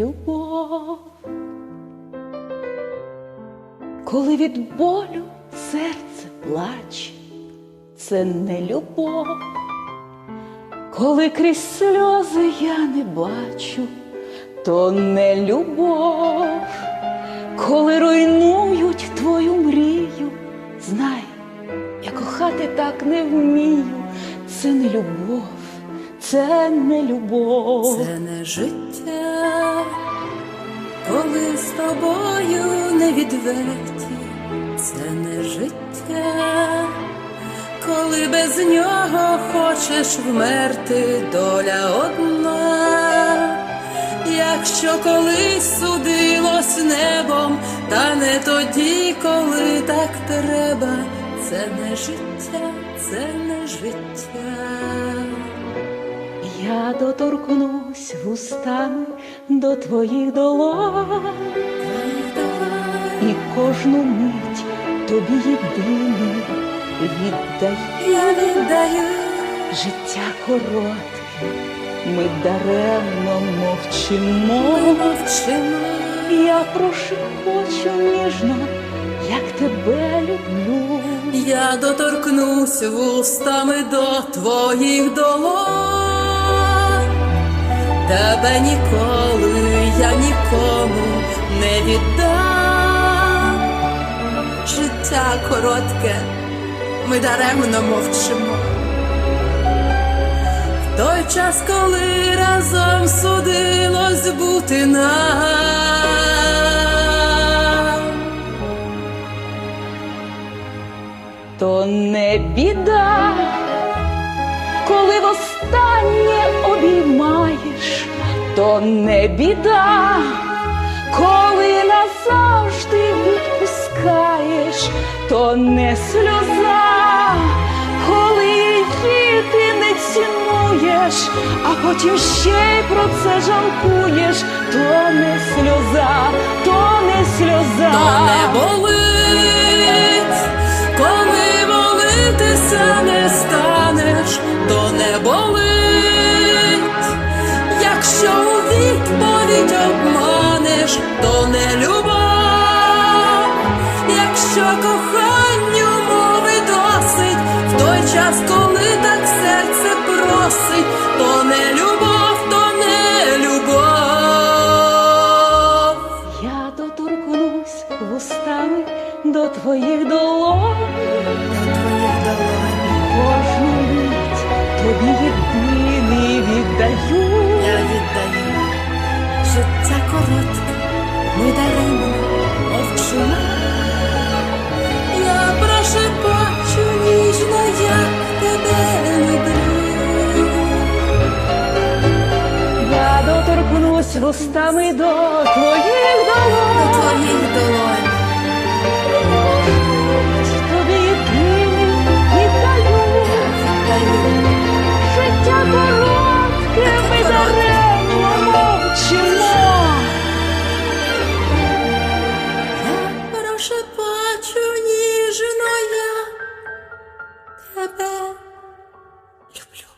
любов. Коли від болю серце плаче, це не любов. Коли крізь сльози я не бачу, то не любов. Коли руйнують твою мрію, знай, я кохати так не вмію. Це не любов, це не любов. Це не життя, коли з тобою не відверті, це не життя, коли без нього хочеш вмерти, доля одна, якщо колись судилось небом, та не тоді, коли так треба, це не життя, це не життя. Я доторкнусь вустами до твоїх долонь і кожну мить тобі єдиний віддаю. Я віддаю, Життя коротке, ми даремно мовчимо. мовчимо, Я прошепочу ніжно, як тебе люблю. я доторкнусь вустами до твоїх долонь. Тебе ніколи я нікому не віддам. Життя коротке, ми даремно мовчимо. В той час, коли разом судилось бути нам. То не біда, коли востаннє обіймаєш, то не біда, коли назавжди відпускаєш, то не сльоза, коли її ти не цінуєш, а потім ще й про це жалкуєш, то не сльоза, то не сльоза. То не болить, коли молитися не просить, то не любов, то не любов. Я доторкнусь вустами до твоїх долонь, кожну мить тобі єдиний віддаю. Я віддаю життя коротке, ми даремно Ось вустами до твоїх долонь, до твоїх долонь. Тобі дні життя коротке. Я прошепачу ніжно я тебе люблю.